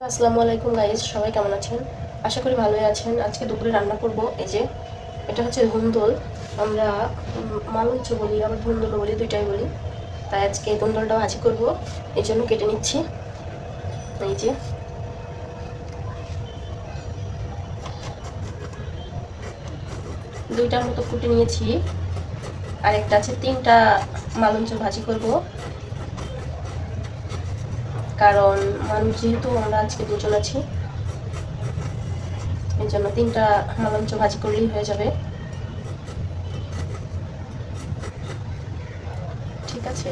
আসসালামু আলাইকুম গাইজ সবাই কেমন আছেন? আশা করি ভালোই আছেন। আজকে দুপুরে রান্না করব এই যে, এটা হচ্ছে ধুন্দল। আমরা মালঞ্চ বলি আবার ধুন্দলও বলি, দুইটাই বলি। তাই আজকে এই ধুন্দলটা ভাজি করব। এই জন্য কেটে নিচ্ছি। এই যে। দুইটার মতো কুটে নিয়েছি। আর একটা আছে তিনটা মালঞ্চ ভাজি করব। কারণ মানুষ যেহেতু, আমরা আজকে দুজন আছি। এই জন্য তিনটা মালঞ্চ ভাজি করলেই হয়ে যাবে। ঠিক আছে।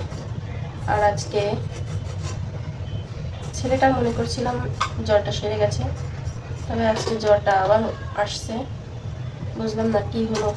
আর আজকে ছেলেটার মনে করছিলাম জ্বরটা সেরে গেছে। তবে আজকে জ্বরটা আবার আসছে। বুঝলাম না কি হলো।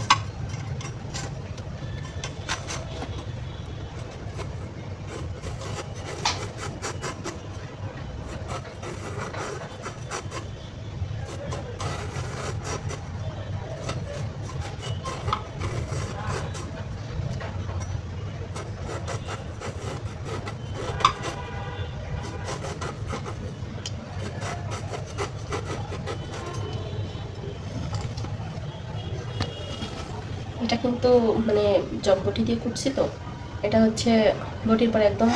কিন্তু মানে জব বটি দিয়ে কুটছি তো। এটা হচ্ছে বটির পর একদম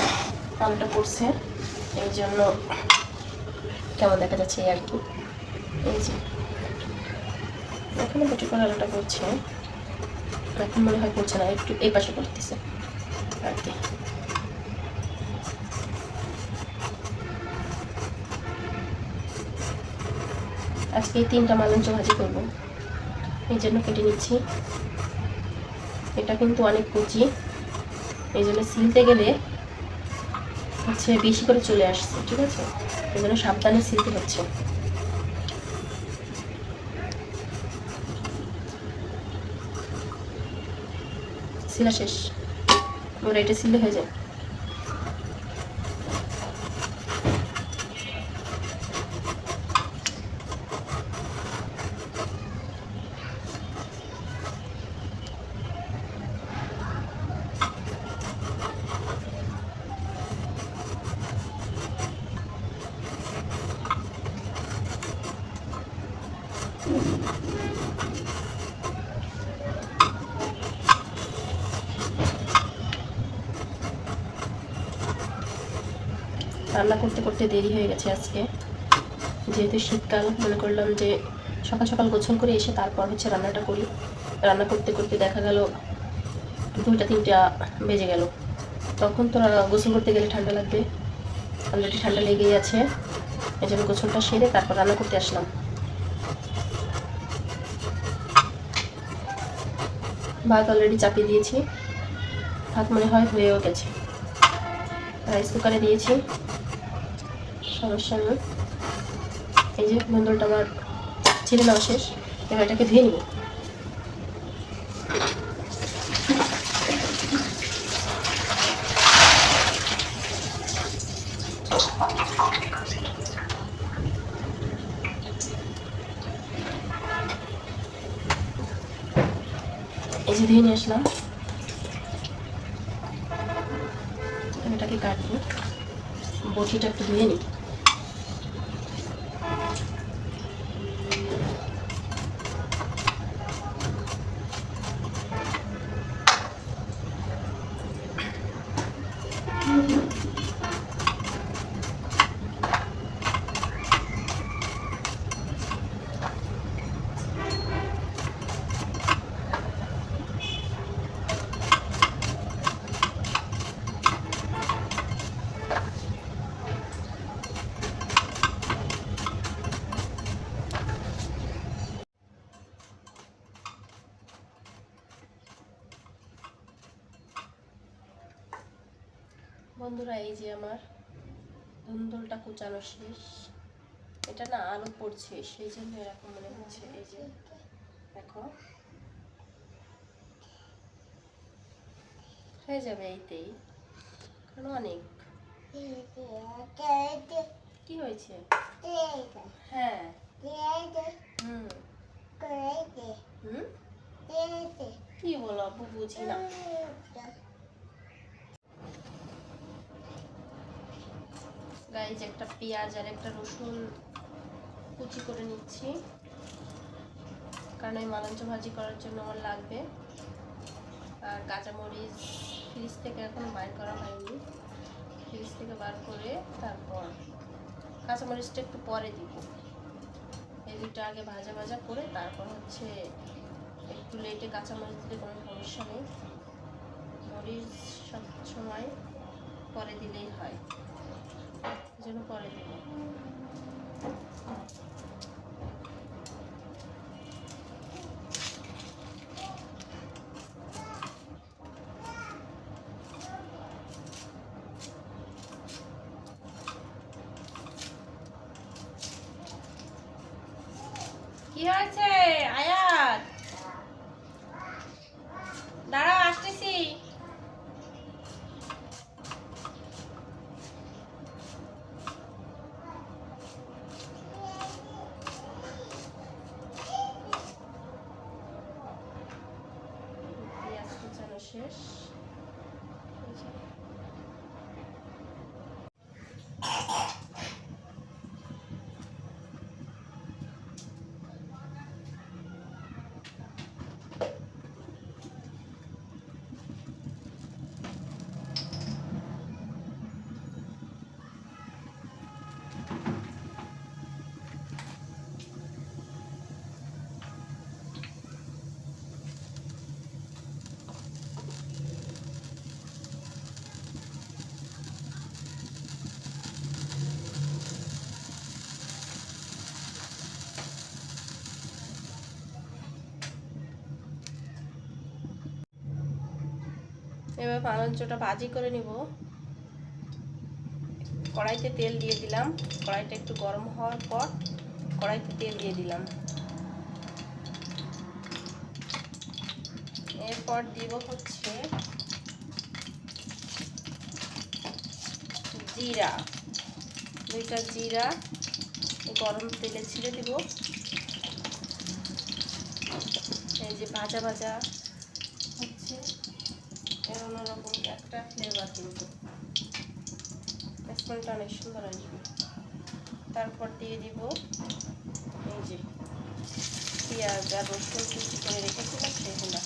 আলুটা পড়ছে এই জন্য কেমন দেখা যাচ্ছে আর কি। এই যে। এখানে বটির পর আলুটা পড়ছে এখন মনে হয় পড়ছে না, একটু এই পাশে পড়তেছে আর কি। আজকে তিনটা মালঞ্চ ভাজি করব। এই জন্য কেটে নিচ্ছি। এটা কিন্তু অনেক কুচি। এই জন্য সিলতে গেলে হচ্ছে বেশি করে চলে আসছে, ঠিক আছে? এই জন্য সাবধানে সিলতে হচ্ছে। শেষ। ওরা এটা সিললে হয়ে যায়। রান্না করতে করতে দেরি হয়ে গেছে আজকে। যেহেতু শীতকাল, মনে করলাম যে সকাল সকাল গোছল করে এসে তারপর হচ্ছে রান্নাটা করি। রান্না করতে করতে দেখা গেল দুইটা, তিনটা বেজে গেল। তখন তো গোসল করতে গেলে ঠান্ডা লাগবে। অলরেডি ঠান্ডা লেগেই আছে। এই জন্য গোসলটা সেরে তারপর রান্না করতে আসলাম। ভাত অলরেডি চাপিয়ে দিয়েছি। ভাত মনে হয় হয়েও গেছে। রাইস কুকারে দিয়েছি। সমস্যা নেই। এই যে বন্ধুটা আমার ছেলে নেওয়া শেষ, এবার এটাকে ধুয়ে নিব। এই যে ধুয়ে নিয়ে আসলাম। এটাকে কাটবো। বটিটা একটু ধুয়ে নিই। বন্ধুরা, এই যে আমার ধুন্দুলটা কুচানো শেষ। এটা না আলু পড়ছে, সেই জন্য এরকম মনে হচ্ছে, এই যে দেখো। হয়ে যাবে এইতেই, কারণ অনেক। কি হয়েছে? হ্যাঁ। হুম? কি বলো আপু, বুঝি না। গাইজ, একটা পেঁয়াজ আর একটা রসুন কুচি করে নিচ্ছি। কারণ এই মালাঞ্চ ভাজি করার জন্য আমার লাগবে। আর কাঁচামরিচ ফ্রিজ থেকে এখন বাইর করা হয়নি। ফ্রিজ থেকে বার করে তারপর কাঁচামরিচটা একটু পরে দিব। এই দুটো আগে ভাজা ভাজা করে তারপর হচ্ছে একটু লেটে কাঁচামরিচ দিলে কোনো সমস্যা নেই। মরিচ সব সময় পরে দিলেই হয়। জন্য পরে কি হয়েছে? এবার পালঞ্চটা ভাজি করে নিব। কড়াইতে তেল দিয়ে দিলাম। কড়াইটা একটু গরম হওয়ার পর কড়াইতে তেল দিয়ে দিলাম। এরপর দিব হচ্ছে জিরা। দুইটা জিরা গরম তেলে ছিঁড়ে দিব। এই যে ভাজা ভাজা এর অন্যরকম একটা ফ্লেভার কিন্তু স্মেলটা অনেক সুন্দর আসবে তারপর দিয়ে দিব এই যে পেঁয়াজ আর রসুন কুচি করে রেখেছিলাম, সেগুলো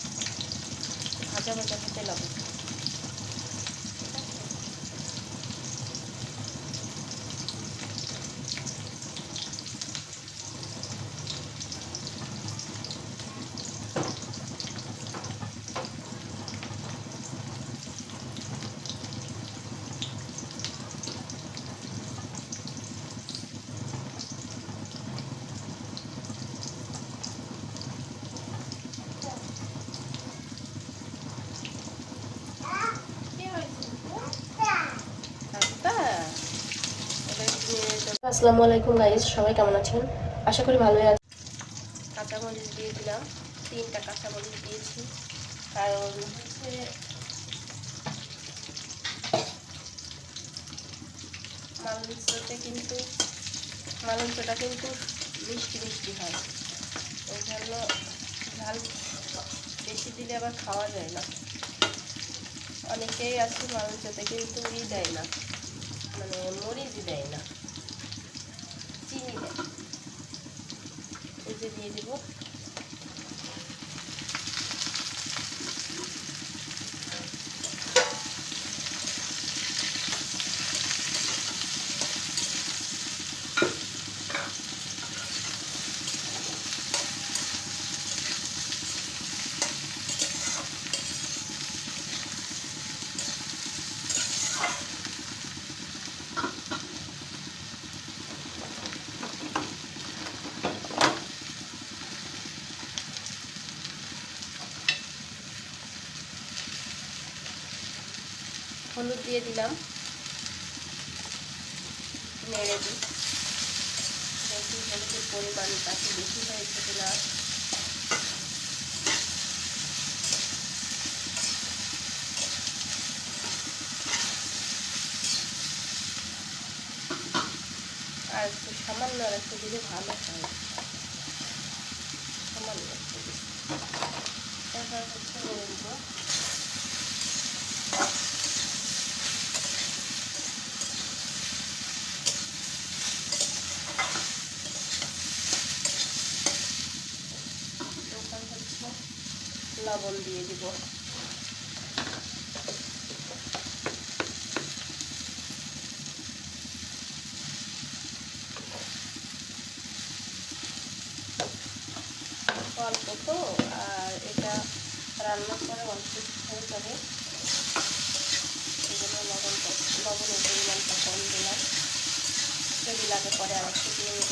ভাজা ভাজা হতে লাগবে আসসালামু আলাইকুম গাইস সবাই কেমন আছেন? আশা করি ভালোই আছেন। কাঁচামরিচ দিয়ে দিলাম তিনটা কাঁচামরিচ দিয়েছি। কারণ মালঞ্চতে কিন্তু মালঞ্চটা কিন্তু মিষ্টি মিষ্টি হয়। ওই জন্য ঝাল বেশি দিলে আবার খাওয়া যায় না। অনেকেই আছে মালঞ্চতে কিন্তু ই দেয় না। মানে মরিচ দেয় না চিনি দেয় এই যে দিয়ে দিব হলুদ দিয়ে দিলাম। নেড়ে দিই। দেখি হলুদের পরিমাণ তাকে বেশি হয়েছে কিনা। আর একটু সামান্য আর একটু দিলে ভালো হয়। সামান্য একটু দিই। তারপর হচ্ছে লবণ দিয়ে দিব। অল্প তো, আর এটা রান্না করে অল্প হয়ে যাবে। এই জন্য লবণ লবণের পরিমাণটা কম দিলাম। যদি লাগে পরে আর একটু দিয়ে নেব